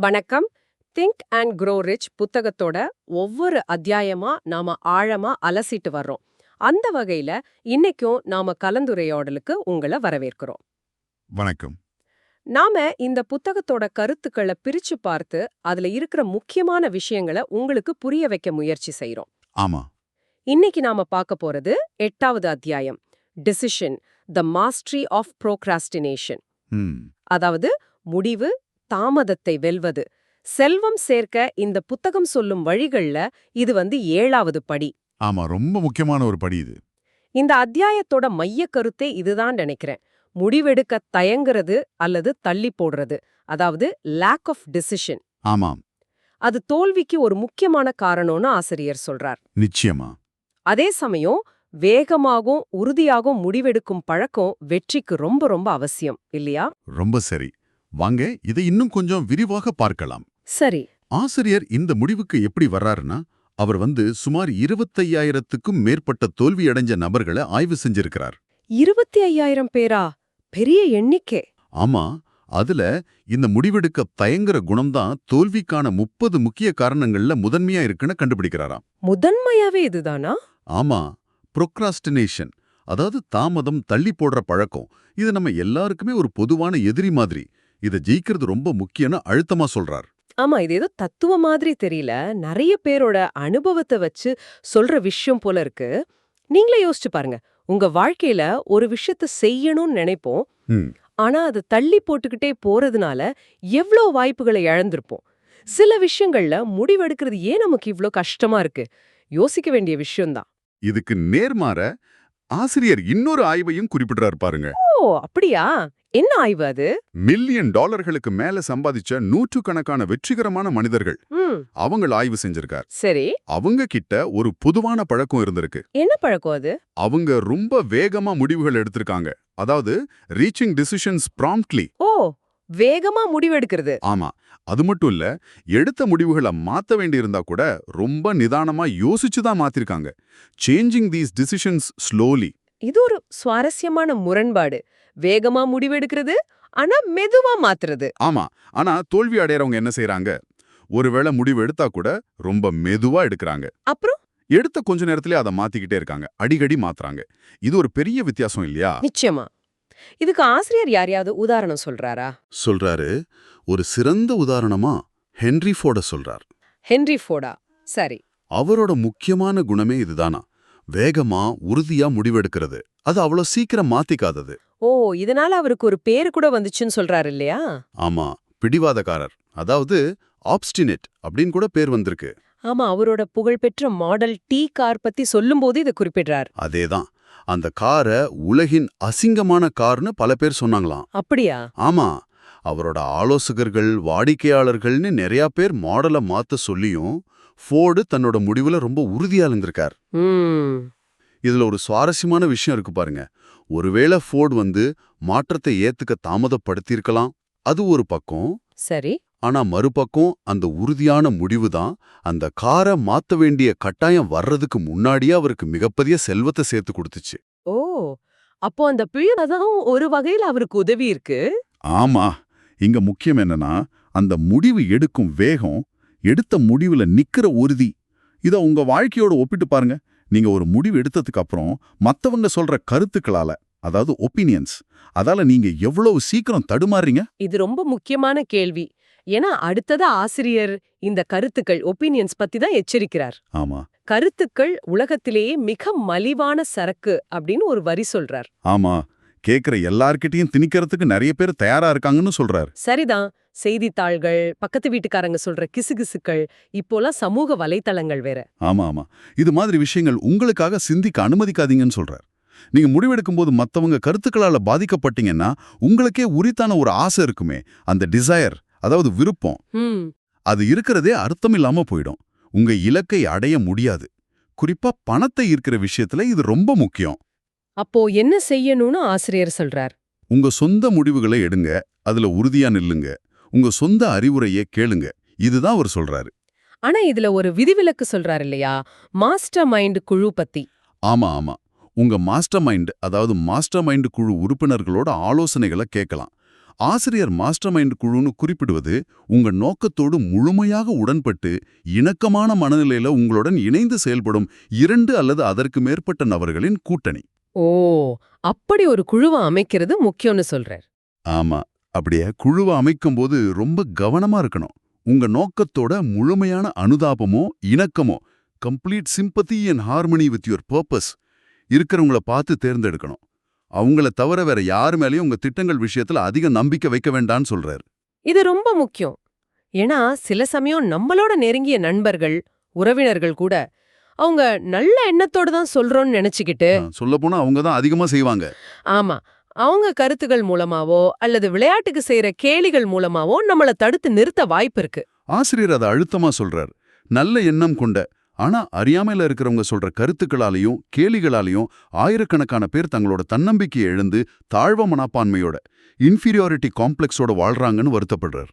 வணக்கம். Think and grow rich புத்தகத்தோட ஒவ்வொரு அத்தியாயமா நாம ஆழமா அலசிட்டு வர்றோம். அந்த வகையில இன்னைக்கும் நாம கலந்துரையாடலுக்கு உங்களை வரவேற்கிறோம். வணக்கம். நாம இந்த புத்தகத்தோட கருத்துக்களை பிரிச்சு பார்த்து அதுல இருக்கிற முக்கியமான விஷயங்களை உங்களுக்கு புரிய வைக்க முயற்சி செய்றோம். ஆமா. இன்னைக்கு நாம பார்க்க போறது எட்டாவது அத்தியாயம். டிசிஷன் த மாஸ்டரி ஆஃப் ம். அதாவது முடிவு தாமதத்தை வெல்வது. செல்வம் சேர்க்க இந்த புத்தகம் சொல்லும் வழிகள்ல இது வந்து ஏழாவது படி. ஆமா ரொம்ப முக்கியமான ஒரு படி இது. இந்த அத்தியாயத்தோட மைய கருத்தே இதுதான் நினைக்கிறேன். முடிவெடுக்க தயங்குறது அல்லது தள்ளி போடுறது. அதாவது லேக் ஆஃப் டிசிஷன் ஆமாம். அது தோல்விக்கு ஒரு முக்கியமான காரணம்னு ஆசிரியர் சொல்றார். நிச்சயமா. அதே சமயம் வேகமாகவும் உறுதியாகவும் முடிவெடுக்கும் பழக்கம் வெற்றிக்கு ரொம்ப ரொம்ப அவசியம் இல்லையா? ரொம்ப சரி. வாங்க இதை இன்னும் கொஞ்சம் விரிவாக பார்க்கலாம். சரி. ஆசிரியர் இந்த முடிவுக்கு எப்படி வர்றாருன்னா அவர் வந்து சுமார் இருபத்தையாயிரத்துக்கும் மேற்பட்ட தோல்வியடைஞ்ச நபர்களை ஆய்வு செஞ்சிருக்கிறார். இருபத்தி ஐயாயிரம் பேரா? பெரிய எண்ணிக்கை. ஆமா அதுல இந்த முடிவெடுக்க தயங்குற குணம்தான் தோல்விக்கான முப்பது முக்கிய காரணங்கள்ல முதன்மையா இருக்குன்னு கண்டுபிடிக்கிறாராம். முதன்மையாவே இதுதானா? ஆமா procrastination அதாவது தாமதம் தள்ளி போடுற பழக்கம் இது நம்ம எல்லாருக்குமே ஒரு பொதுவான எதிரி மாதிரி இதை ஜெயிக்கிறது ரொம்ப முக்கியம்னு அழுத்தமா சொல்றார். ஆமா இது ஏதோ தத்துவ மாதிரி தெரியல. நிறைய பேரோட அனுபவத்தை வச்சு சொல்ற விஷயம் போல இருக்கு. நீங்களே யோசிச்சு பாருங்க. உங்க வாழ்க்கையில ஒரு விஷயத்த செய்யணும்னு நினைப்போம். ஆனா அது தள்ளி போட்டுக்கிட்டே போறதுனால எவ்ளோ வாய்ப்புகளை இழந்திருப்போம். சில விஷயங்கள்ல முடிவெடுக்கிறது ஏன் நமக்கு இவ்ளோ கஷ்டமா இருக்கு? யோசிக்க வேண்டிய விஷயம்தான். இதுக்கு நேர்மாற ஆசிரியர் இன்னொரு ஆய்வையும் குறிப்பிடுறார் பாருங்க. ஓ அப்படியா? என்ன ஆய்வு அது? மில்லியன் டாலர்களுக்கு மேல சம்பாதிச்ச நூற்றுக்கணக்கான வெற்றிகரமான மனிதர்கள். அவங்கள ஆய்வு செஞ்சிருக்கார். சரி. அவங்க கிட்ட ஒரு பொதுவான பழக்கம் இருந்திருக்கு. என்ன பழக்கம் அது? அவங்க ரொம்ப வேகமா முடிவுகள் எடுத்திருக்காங்க. அதாவது ரீச்சிங் டிசிஷன்ஸ் ப்ராம்ப்ட்லி ஓ வேகமா முடிவெடுக்கிறது. ஆமா. அது மட்டும் இல்ல எடுத்த முடிவுகளை மாத்த வேண்டியிருந்தா கூட ரொம்ப நிதானமா யோசிச்சு தான் மாத்திருக்காங்க. சேஞ்சிங் தீஸ் டிசிஷன்ஸ் ஸ்லோலி இது ஒரு சுவாரஸ்யமான முரண்பாடு. வேகமா முடிவெடுக்கிறது ஆனா மெதுவா மாத்துறது. ஆமா. ஆனா தோல்வி அடையறவங்க என்ன செய்றாங்க? ஒருவேளை முடிவு எடுத்தா கூட ரொம்ப மெதுவா எடுக்கறாங்க. அப்புறம்? எடுத்த கொஞ்ச நேரத்திலே அதை மாத்திக்கிட்டே இருக்காங்க. அடிக்கடி மாத்துறாங்க. இது ஒரு பெரிய வித்தியாசம் இல்லையா? நிச்சயமா. இதுக்கு ஆசிரியர் யாரையாவது உதாரணம் சொல்றாரா? சொல்றாரு. ஒரு சிறந்த உதாரணமா ஹென்ரி ஃபோர்ட சொல்றார். ஹென்ரி ஃபோர்டா? சரி. அவரோட முக்கியமான குணமே இதுதானா? வேகமா உறுதியா முடிவெடுக்கிறது. அது அவ்வளோ சீக்கிரம் மாத்திக்காதது. ஓ இதனால அவருக்கு ஒரு பேரு கூட வந்துச்சுன்னு சொல்றாரு இல்லையா? ஆமா பிடிவாதக்காரர். அதாவது ஆப்ஸ்டினேட் அப்படின்னு கூட பேர் வந்திருக்கு. ஆமா அவரோட புகழ்பெற்ற மாடல் டி கார் பத்தி சொல்லும்போது இதை குறிப்பிடுறார். அதேதான். அந்த காரை உலகின் அசிங்கமான கார்னு பல பேர் சொன்னாங்களாம். அப்படியா? ஆமா. அவரோட ஆலோசகர்கள் வாடிக்கையாளர்கள்னு நிறைய பேர் மாடலை மாத்த சொல்லியும் ஃபோர்டு தன்னோட முடிவுல ரொம்ப உறுதியா இருந்திருக்கார். இதுல ஒரு சுவாரஸ்யமான விஷயம் இருக்கு பாருங்க. ஒருவேளை ஃபோர்டு வந்து மாற்றத்தை ஏத்துக்க தாமதப்படுத்தியிருக்கலாம். அது ஒரு பக்கம் சரி. ஆனா மறுபக்கம் அந்த உறுதியான முடிவு தான் அந்த காரை மாத்த வேண்டிய கட்டாயம் வர்றதுக்கு முன்னாடியே அவருக்கு மிகப்பெரிய செல்வத்தை சேர்த்து கொடுத்துச்சு. ஓ அப்போ அந்த பிழதான் ஒரு வகையில் அவருக்கு உதவி இருக்கு? ஆமா இங்க முக்கியம் என்னன்னா அந்த முடிவு எடுக்கும் வேகம் எடுத்த முடிவுல நிக்கிற உறுதி. இத உங்க வாழ்க்கையோட ஒப்பிட்டு பாருங்க. நீங்க ஒரு முடிவு எடுத்ததுக்கு அப்புறம் மத்தவங்க சொல்ற கருத்துக்களால அதாவது ஒப்பீனியன்ஸ் அதால நீங்க எவ்வளவு சீக்கிரம் தடுமாறுறீங்க? இது ரொம்ப முக்கியமான கேள்வி. ஏன்னா அடுத்ததா ஆசிரியர் இந்த கருத்துக்கள் ஒப்பீனியன்ஸ் பத்தி தான் எச்சரிக்கிறார். ஆமா. கருத்துக்கள் உலகத்திலேயே மிக மலிவான சரக்கு அப்படின்னு ஒரு வரி சொல்றார். ஆமா. கேக்குற எல்லார்கிட்டயும் திணிக்கிறதுக்கு நிறைய பேர் தயாரா இருக்காங்கன்னு சொல்றாரு. சரிதான். செய்தித்தாள்கள் பக்கத்து வீட்டுக்காரங்க சொல்ற கிசுகிசுக்கள் இப்போலாம் சமூக வலைத்தளங்கள் வேற. ஆமா ஆமா. இது மாதிரி விஷயங்கள் உங்களுக்காக சிந்திக்க அனுமதிக்காதீங்கன்னு சொல்றார். நீங்க முடிவெடுக்கும்போது மத்தவங்க கருத்துக்களால பாதிக்கப்பட்டீங்கன்னா உங்களுக்கே உரித்தான ஒரு ஆசை இருக்குமே. அந்த டிசையர் அதாவது விருப்பம். ம். அது இருக்கிறதே அர்த்தம் இல்லாம போயிடும். உங்க இலக்கை அடைய முடியாது. குறிப்பா பணத்தை ஈர்க்கிற விஷயத்துல இது ரொம்ப முக்கியம். அப்போ என்ன செய்யணும்னு ஆசிரியர் சொல்றார்? உங்க சொந்த முடிவுகளை எடுங்க. அதுல உறுதியா நில்லுங்க. உங்க சொந்த அறிவுரையை கேளுங்க. இதுதான் அவர் சொல்றாரு. ஆனா இதுல ஒரு விதிவிலக்கு சொல்றார் இல்லையா? மாஸ்டர் மைண்ட் குழு பத்தி. ஆமா ஆமா. உங்க மாஸ்டர் மைண்ட் அதாவது மாஸ்டர் மைண்ட் குழு உறுப்பினர்களோட ஆலோசனைகளை கேட்கலாம். ஆசிரியர் மாஸ்டர் மைண்ட் குழுன்னு குறிப்பிடுவது உங்க நோக்கத்தோடு முழுமையாக உடன்பட்டு இணக்கமான மனநிலையில உங்களுடன் இணைந்து செயல்படும் இரண்டு அல்லது அதற்கு மேற்பட்ட நபர்களின் கூட்டணி. ஓ அப்படி ஒரு குழுவை அமைக்கிறது முக்கியம்னு சொல்றார். ஆமா அப்படியே குழுவை அமைக்கும்போது ரொம்ப கவனமா இருக்கணும். உங்க நோக்கத்தோட முழுமையான அனுதாபமோ இணக்கமோ complete sympathy and harmony with your purpose இருக்கிறவங்கள பார்த்து தேர்ந்தெடுக்கணும். அவங்கள தவிர வேற யார் மேலயும் உங்க திட்டங்கள் விஷயத்துல அதிக நம்பிக்கை வைக்க வேண்டாம்னு சொல்றாரு. இது ரொம்ப முக்கியம். ஏன்னா சில சமயம் நம்மளோட நெருங்கிய நண்பர்கள் உறவினர்கள் கூட அவங்க நல்ல எண்ணத்தோட தான் சொல்றோம்னு நினைச்சுக்கிட்டு சொல்ல போனா அவங்க தான் அதிகமா செய்வாங்க. ஆமா. அவங்க கருத்துகள் மூலமாவோ அல்லது விளையாட்டுக்கு செய்யற கேலிகள் மூலமாவோ நம்மள தடுத்து நிறுத்த வாய்ப்பு இருக்கு. ஆசிரியர் அதை அழுத்தமா சொல்றார். நல்ல எண்ணம் கொண்ட ஆனா அறியாமையில இருக்கிறவங்க சொல்ற கருத்துக்களாலையும் கேலிகளாலையும் ஆயிரக்கணக்கான பேர் தங்களோட தன்னம்பிக்கையை இழந்து தாழ்வ மனப்பான்மையோட இன்ஃபீரியாரிட்டி காம்ப்ளெக்ஸோட வாழ்றாங்கன்னு வருத்தப்படுறார்.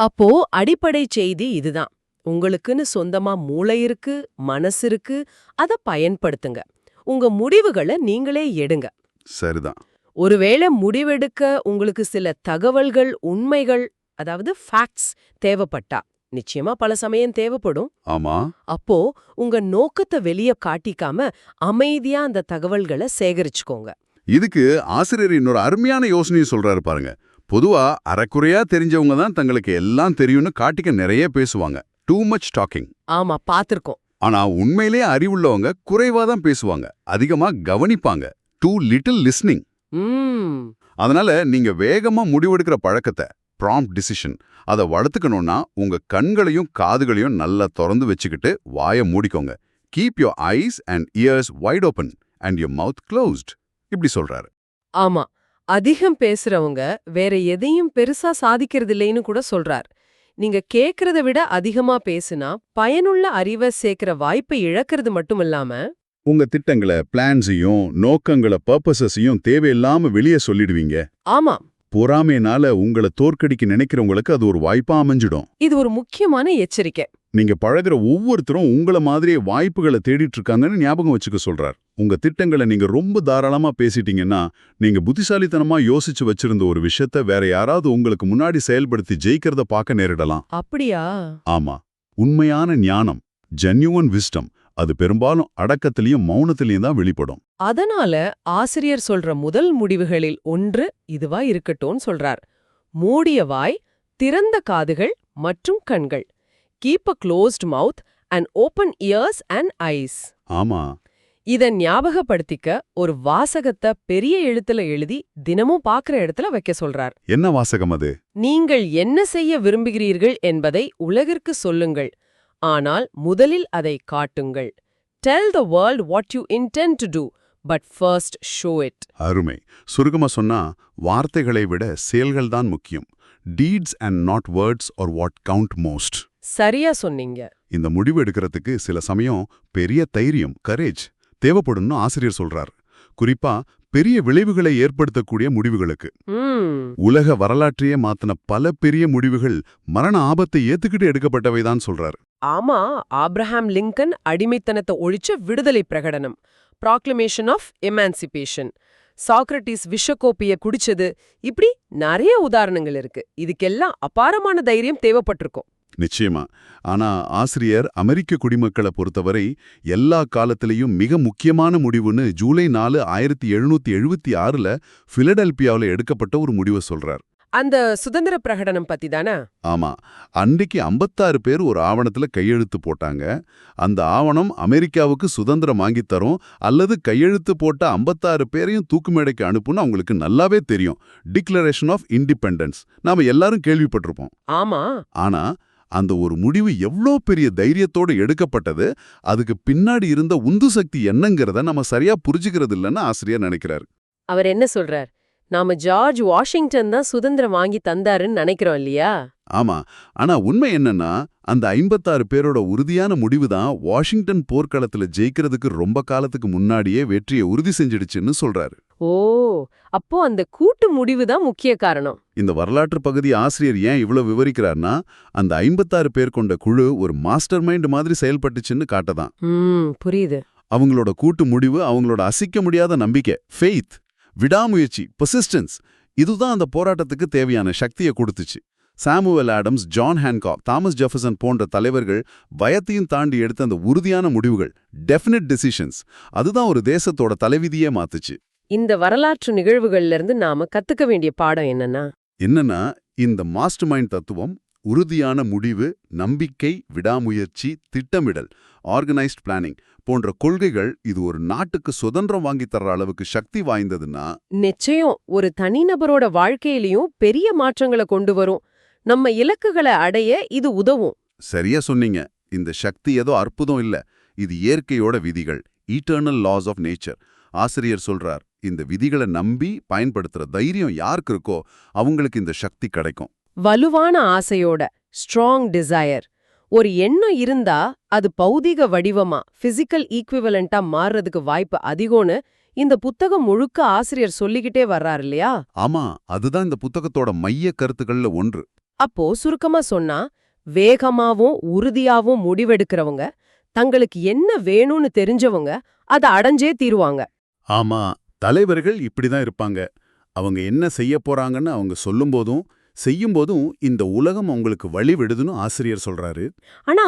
அப்போ அடிப்படை செய்தி இதுதான். உங்களுக்குன்னு சொந்தமா மூளை இருக்கு மனசு இருக்கு அத பயன்படுத்துங்க. உங்க முடிவுகளை நீங்களே எடுங்க. சரிதான். ஒருவேளை முடிவெடுக்க உங்களுக்கு சில தகவல்கள் உண்மைகள் அதாவது ஃபேக்ட்ஸ் தேவைப்பட்டா நிச்சயமா பல சமயம் தேவைப்படும். ஆமா. அப்போ உங்க நோக்கத்தை வெளிய காட்டிக்காம அமைதியா அந்த தகவல்களை சேகரிச்சுக்கோங்க. இதுக்கு ஆசிரியர் இன்னொரு அருமையான யோசனையை சொல்றாரு பாருங்க. பொதுவா அறக்குறையா தெரிஞ்சவங்க தான் தங்களுக்கு எல்லாம் தெரியும்னு காட்டிக்க நிறைய பேசுவாங்க. டூ மச் டாக்கிங் ஆமா பாத்திருக்கோம். ஆனா உண்மையிலேயே அறிவுள்ளவங்க குறைவா தான் பேசுவாங்க. அதிகமா கவனிப்பாங்க. டூ லிட்டில் லிஸ்னிங் ம். அதனால நீங்க வேகமா முடிவெடுக்கிற பழக்கத்தை ப்ராம்ப்ட் டிசிஷன் அதை வளர்த்துக்கணும்னா உங்க கண்களையும் காதுகளையும் நல்லா திறந்து வச்சுக்கிட்டு வாயை மூடிக்கோங்க. Keep your eyes and ears wide open and your mouth closed இப்படி சொல்றாரு. ஆமா. அதிகம் பேசுறவங்க வேற எதையும் பெருசா சாதிக்கிறது இல்லைன்னு கூட சொல்றார். நீங்க கேக்குறத விட அதிகமா பேசுனா பயனுள்ள அறிவை சேர்க்கிற வாய்ப்பை இழக்கிறது மட்டும் இல்லாம உங்க திட்டங்களை பிளான்ஸையும் நோக்கங்களை பர்பஸஸையும் தேவையில்லாம வெளியே சொல்லிடுவீங்க. ஆமா. பொறாமைனால உங்களை தோற்கடிக்க நினைக்கிறவங்களுக்கு அது ஒரு வாய்ப்பா அமைஞ்சிடும். இது ஒரு முக்கியமான எச்சரிக்கை. நீங்க பழகுற ஒவ்வொருத்தரும் உங்கள மாதிரியே வாய்ப்புகளை தேடிட்டு இருக்காங்கன்னு ஞாபகம் வச்சுக்க சொல்றார். உங்க திட்டங்களை நீங்க ரொம்ப தாராளமா பேசிட்டீங்கன்னா நீங்க புத்திசாலித்தனமா யோசிச்சு வச்சிருந்த ஒரு விஷயத்த வேற யாராவது உங்களுக்கு முன்னாடி செயல்படுத்தி ஜெயிக்கிறத பார்க்க நேரிடலாம். அப்படியா? ஆமா. உண்மையான ஞானம் ஜென்யூன் விஸ்டம் அது பெரும்பாலும் அடக்கத்திலையும் மௌனத்திலையும் தான் வெளிப்படும். அதனால ஆசிரியர் சொல்ற முதல் முடிவுகளில் ஒன்று இதுவா இருக்கட்டும்னு சொல்றார். மூடிய வாய் திறந்த காதுகள் மற்றும் கண்கள். Keep a closed mouth and open ears and eyes ஆமா. இத ஞாபகப்படுத்திக்க ஒரு வாசகத்தை பெரிய எழுத்துல எழுதி தினமும் பாக்குற இடத்துல வைக்க சொல்றார். என்ன வாசகம் அது? நீங்கள் என்ன செய்ய விரும்புகிறீர்கள் என்பதை உலகிற்கு சொல்லுங்கள். ஆனால் முதலில் அதை காட்டுங்கள். Tell the world what you intend to do but first show it அருமை. சுருக்கமா சொன்னா வார்த்தைகளை விட செயல்கள் தான் முக்கியம். Deeds and not words are what count most சரியா சொன்னீங்க. இந்த முடிவு எடுக்கிறதுக்கு சில சமயம் பெரிய தைரியம் கரேஜ் தேவைப்படும்னு ஆசிரியர் சொல்றார். குறிப்பா பெரிய விளைவுகளை ஏற்படுத்தக்கூடிய முடிவுகளுக்கு. உலக வரலாற்றையே மாத்தின பல பெரிய முடிவுகள் மரண ஆபத்தை ஏத்துக்கிட்டு எடுக்கப்பட்டவைதான் சொல்றாரு. ஆமா ஆப்ரஹாம் லிங்கன் அடிமைத்தனத்தை ஒழிச்ச விடுதலை பிரகடனம். ப்ராக்ளமேஷன் ஆஃப் எமான்சிபேஷன் சாக்ரட்டிஸ் விஷக்கோப்பைய குடிச்சது. இப்படி நிறைய உதாரணங்கள் இருக்கு. இதுக்கெல்லாம் அபாரமான தைரியம் தேவைப்பட்டிருக்கும். நிச்சயமா. ஆனா ஆசிரியர் அமெரிக்க குடிமக்களை பொறுத்தவரை எல்லா காலத்திலையும் மிக முக்கியமான முடிவுன்னு ஜூலை நாலு ஆயிரத்தி எழுநூத்தி எழுபத்தி ஆறுல பிலடெல்பியாவில் எடுக்கப்பட்ட ஒரு முடிவை சொல்றார். அந்த சுதந்திர பிரகடனம் பத்தி தானே ஆமா. அன்றைக்கு 56 பேர் ஒரு ஆவணத்துல கையெழுத்து போட்டாங்க. அந்த ஆவணம் அமெரிக்காவுக்கு சுதந்திரம் வாங்கித் தரும் அல்லது கையெழுத்து போட்ட 56 பேரையும் தூக்கு மேடைக்கு அனுப்புன்னு அவங்களுக்கு நல்லாவே தெரியும். டிக்ளரேஷன் ஆஃப் இண்டிபெண்டன்ஸ் நாம எல்லாரும் கேள்விப்பட்டிருப்போம். ஆமா. ஆனா அந்த ஒரு முடிவு எவ்வளோ பெரிய தைரியத்தோட எடுக்கப்பட்டது அதுக்கு பின்னாடி இருந்த உந்து சக்தி என்னங்கிறத நம்ம சரியா புரிஞ்சுக்கிறது இல்லைன்னு ஆசிரியர் நினைக்கிறாரு. அவர் என்ன சொல்றார்? நாம ஜார்ஜ் வாஷிங்டன் தான் சுதந்திரம் வாங்கி தந்தாருன்னு நினைக்கிறோம் இல்லையா? ஆமா. ஆனா உண்மை என்னன்னா அந்த 56 பேரோட உறுதியான முடிவு தான் வாஷிங்டன் போர்க்களத்துல ஜெயிக்கிறதுக்கு ரொம்ப காலத்துக்கு முன்னாடியே வெற்றியை உறுதி செஞ்சிடுச்சுன்னு சொல்றாரு. ஓ அப்போ அந்த கூட்டு முடிவு தான் முக்கிய காரணம். இந்த வரலாற்று பகுதி ஆசிரியர் ஏன் இவ்வளவு விவரிக்கிறார்னா அந்த 56 பேர் கொண்ட குழு ஒரு மாஸ்டர் மைண்ட் மாதிரி செயல்பட்டுச்சுன்னு காட்டதான். புரியுது. அவங்களோட கூட்டு முடிவு அவங்களோட அசைக்க முடியாத நம்பிக்கை ஃபெய்த் விடாமுயற்சி பர்சிஸ்டன்ஸ் இதுதான் அந்த போராட்டத்துக்கு தேவையான சக்தியை கொடுத்துச்சு. Samuel Adams John Hancock Thomas Jefferson போன்ற தலைவர்கள் பயத்தையும் தாண்டி எடுத்த அந்த உறுதியான முடிவுகள் டெஃபினட் டெசிஷன்ஸ் அதுதான் ஒரு தேசத்தோட தலைவிதியே மாத்துச்சு. இந்த வரலாற்று நிகழ்வுகள்ல இருந்து நாம கத்துக்க வேண்டிய பாடம் என்னன்னா? என்னன்னா இந்த மாஸ்டர் மைண்ட் தத்துவம் உறுதியான முடிவு நம்பிக்கை விடாமுயற்சி திட்டமிடல் ஆர்கனைஸ்ட் பிளானிங் போன்ற கொள்கைகள் இது ஒரு நாட்டுக்கு சுதந்திரம் வாங்கி தர்ற அளவுக்கு சக்தி வாய்ந்ததுன்னா நிச்சயம் ஒரு தனிநபரோட வாழ்க்கையிலயும் பெரிய மாற்றங்களை கொண்டு வரும். நம்ம இலக்குகளை அடைய இது உதவும். சரியா சொன்னீங்க. இந்த சக்தி ஏதோ அற்புதம் இல்ல. இது இயற்கையோட விதிகள் ஈட்டர்னல் லாஸ் ஆஃப் நேச்சர் ஆசிரியர் சொல்றார் இந்த விதிகளை நம்பி பயன்படுத்துற தைரியம் யாருக்கு இருக்கோ அவங்களுக்கு இந்த சக்தி கிடைக்கும். வலுவான ஆசையோட ஸ்ட்ராங் டிசையர் ஒரு எண்ணம் இருந்தா அது பௌதிக வடிவமா பிசிக்கல் ஈக்குவிவலண்டா மாறுறதுக்கு வாய்ப்பு அதிகம்னு இந்த புத்தகம் முழுக்க ஆசிரியர் சொல்லிக்கிட்டே வர்றார் இல்லையா? ஆமா அதுதான் இந்த புத்தகத்தோட மைய கருத்துக்கள்ல ஒன்று. அப்போ சுருக்கமா சொன்னா வேகமாவும் உறுதியாவும் முடிவெடுக்கிறவங்க தங்களுக்கு என்ன வேணும்னு தெரிஞ்சவங்க அதை அடைஞ்சே தீருவாங்க. ஆமா தலைவர்கள் இப்படிதான் இருப்பாங்க. அவங்க என்ன செய்ய போறாங்கன்னு அவங்க சொல்லும்போதும் செய்யும்போதும் இந்த உலகம் அவங்களுக்கு வழி விடுதுன்னு ஆசிரியர் சொல்றாரு. ஆனா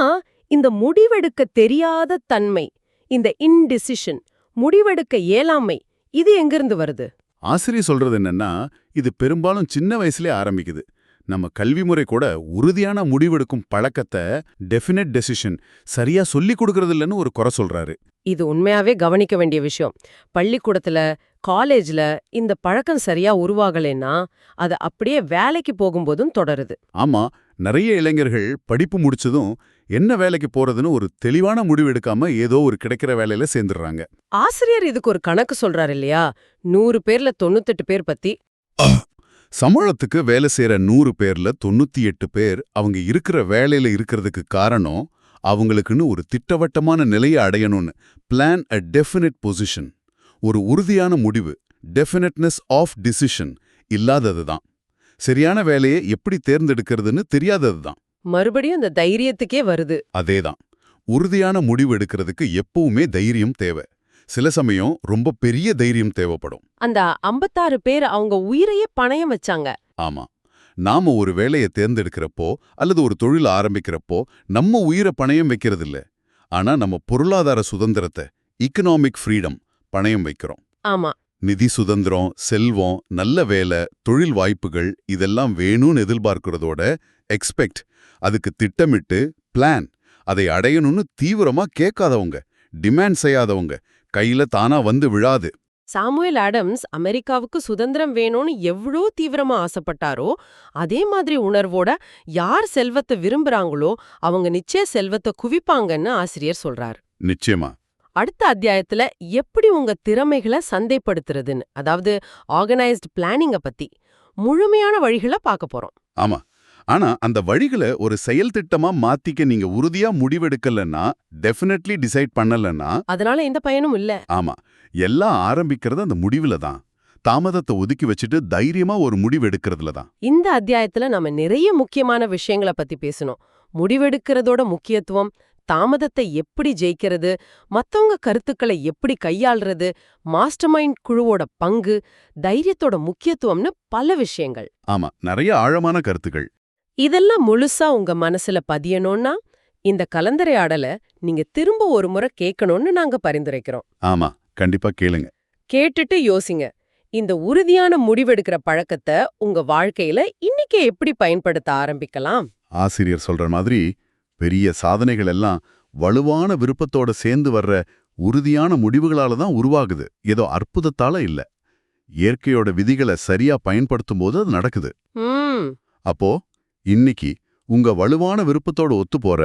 இந்த முடிவெடுக்க தெரியாத தன்மை இந்த இன்டிசிஷன் முடிவெடுக்க இயலாமை இது எங்கிருந்து வருது? ஆசிரியர் சொல்றது என்னன்னா இது பெரும்பாலும் சின்ன வயசுலயே ஆரம்பிக்குது. நம்ம கல்வி முறை கூட உறுதியான முடிவெடுக்கும் பழக்கத்தை டெஃபினட் டெசிஷன் சரியா சொல்லி கொடுக்கறது இல்லைன்னு ஒரு குறை சொல்றாரு. இது உண்மையாவே கவனிக்க வேண்டிய விஷயம். பள்ளிக்கூடத்துல காலேஜ்ல இந்த பழக்கம் சரியா உருவாகலைன்னா அது அப்படியே வேலைக்கு போகும்போதும் தொடருது. ஆமா நிறைய இளைஞர்கள் படிப்பு முடிச்சதும் என்ன வேலைக்கு போறதுன்னு ஒரு தெளிவான முடிவு எடுக்காம ஏதோ ஒரு கிடைக்கிற வேலையில சேர்ந்துடுறாங்க. ஆசிரியர் இதுக்கு ஒரு கணக்கு சொல்றாரு இல்லையா? நூறு பேர்ல தொண்ணூத்தெட்டு பேர் பத்தி. சம்பளத்துக்கு வேலை செய்யற நூறு பேர்ல தொண்ணூத்தி எட்டு பேர் அவங்க இருக்கிற வேலையில இருக்கிறதுக்கு காரணம் அவங்களுக்குன்னு ஒரு திட்டவட்டமான நிலையை அடையணும்னு. பிளான் அ டெஃபினட் பொசிஷன் ஒரு உறுதியான முடிவு. டெஃபினட்னஸ் ஆஃப் டிசிஷன் இல்லாததுதான் சரியான வேலையை எப்படி தேர்ந்தெடுக்கிறதுன்னு தெரியாததுதான் மறுபடியும் இந்த தைரியத்துக்கே வருது. அதேதான் உறுதியான முடிவு எடுக்கிறதுக்கு எப்பவுமே தைரியம் தேவை. சில சமயம் ரொம்ப பெரிய தைரியம் தேவைப்படும். அந்த ஐம்பத்தாறு பேர் அவங்க உயிரையே பணயம் வச்சாங்க. ஆமா. நாம ஒரு வேலையை தேர்ந்தெடுக்கிறப்போ அல்லது ஒரு தொழில் ஆரம்பிக்கிறப்போ நம்ம உயிரை பணயம் வைக்கிறதில்ல. ஆனா நம்ம பொருளாதார சுதந்திரத்தை இக்கனாமிக் ஃப்ரீடம் பணயம் வைக்கிறோம். ஆமா. நிதி சுதந்திரம் செல்வம் நல்ல வேலை தொழில் வாய்ப்புகள் இதெல்லாம் வேணும்னு எதிர்பார்க்கிறதோட எக்ஸ்பெக்ட் அதுக்கு திட்டமிட்டு பிளான் அதை அடையணும்னு தீவிரமா கேட்காதவங்க டிமாண்ட் செய்யாதவங்க கையில தானா வந்து விழாது. சாமுவேல் ஆடம்ஸ் அமெரிக்காவுக்கு சுதந்திரம் வேணும்னு எவ்வளோ தீவிரமா ஆசைப்பட்டாரோ அதே மாதிரி உணர்வோட யார் செல்வத்தை விரும்புறாங்களோ அவங்க நிச்சய செல்வத்தை குவிப்பாங்கன்னு ஆசிரியர் சொல்றார். நிச்சயமா. அடுத்த அத்தியாயத்துல எப்படி உங்க திறமைகளை சந்தைப்படுத்துறதுன்னு அதாவது ஆர்கனைஸ்ட் பிளானிங்க பத்தி முழுமையான வழிகளை பார்க்க போறோம். ஆமா. ஆனா அந்த வழிகளை ஒரு செயல் திட்டமா மாத்திக்க நீங்க உறுதியா முடிவெடுக்கலன்னா டெஃபினெட்லி டிசைட் பண்ணலன்னா அதனால எந்த பயனும் இல்ல. ஆமா. எல்லாம் ஆரம்பிக்கிறது அந்த முடிவுல தான். தாமதத்தை ஒதுக்கி வச்சுட்டு தைரியமா ஒரு முடிவு எடுக்கிறதுல தான். இந்த அத்தியாயத்துல நம்ம நிறைய முக்கியமான விஷயங்களை பத்தி பேசணும். முடிவெடுக்கிறதோட முக்கியத்துவம் தாமதத்தை எப்படி ஜெயிக்கிறது மத்தவங்க கருத்துக்களை எப்படி கையாள்றது மாஸ்டர் மைண்ட் குழுவோட பங்கு தைரியத்தோட முக்கியத்துவம்னு பல விஷயங்கள். ஆமா நிறைய ஆழமான கருத்துக்கள். இதெல்லாம் முழுசா உங்க மனசுல பதியணும்னா இந்த கலந்துரையாடலை நீங்க திரும்ப ஒரு முறை கேட்கணும்னு நாங்க பரிந்துரைக்கிறோம். ஆமா கண்டிப்பா கேளுங்க. கேட்டுட்டு யோசிங்க. இந்த உறுதியான முடிவெடுக்கிற பழக்கத்தை உங்க வாழ்க்கையில இன்னைக்கே எப்படி பயன்படுத்த ஆரம்பிக்கலாம்? ஆசிரியர் சொல்ற மாதிரி பெரிய சாதனைகள் எல்லாம் வலுவான விருப்பத்தோட சேர்ந்து வர்ற உறுதியான முடிவுகளால தான் உருவாகுது. ஏதோ அற்புதத்தால இல்ல. இயற்கையோட விதிகளை சரியா பயன்படுத்தும் போது அது நடக்குது. அப்போ இன்னைக்கு உங்க வலுவான விருப்பத்தோட ஒத்து போற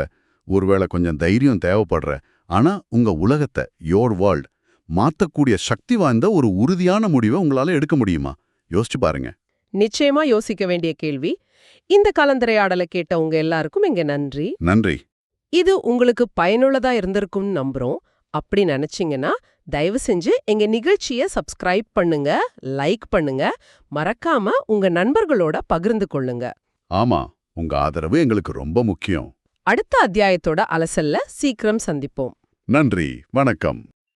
ஒருவேளை கொஞ்சம் தைரியம் தேவைப்படுற ஆனா உங்க உலகத்தை யோர் வேர்ல்ட் மாத்தக்கூடிய சக்தி வாய்ந்த ஒரு உறுதியான முடிவை உங்களால எடுக்க முடியுமா? யோசிச்சு பாருங்க. நிச்சயமா யோசிக்க வேண்டிய கேள்வி. இந்த கலந்துரையாடலை கேட்ட உங்க எல்லாருக்கும் எங்க நன்றி. நன்றி. இது உங்களுக்கு பயனுள்ளதா இருந்திருக்கும்னு நம்புறோம். அப்படி நினைச்சீங்கன்னா தயவு செஞ்சு எங்க நிகழ்ச்சியை சப்ஸ்கிரைப் பண்ணுங்க லைக் பண்ணுங்க. மறக்காம உங்க நண்பர்களோட பகிர்ந்து கொள்ளுங்க. ஆமா உங்க ஆதரவு எங்களுக்கு ரொம்ப முக்கியம். அடுத்த அத்தியாயத்தோட அலசல்ல சீக்கிரம் சந்திப்போம். நன்றி வணக்கம்.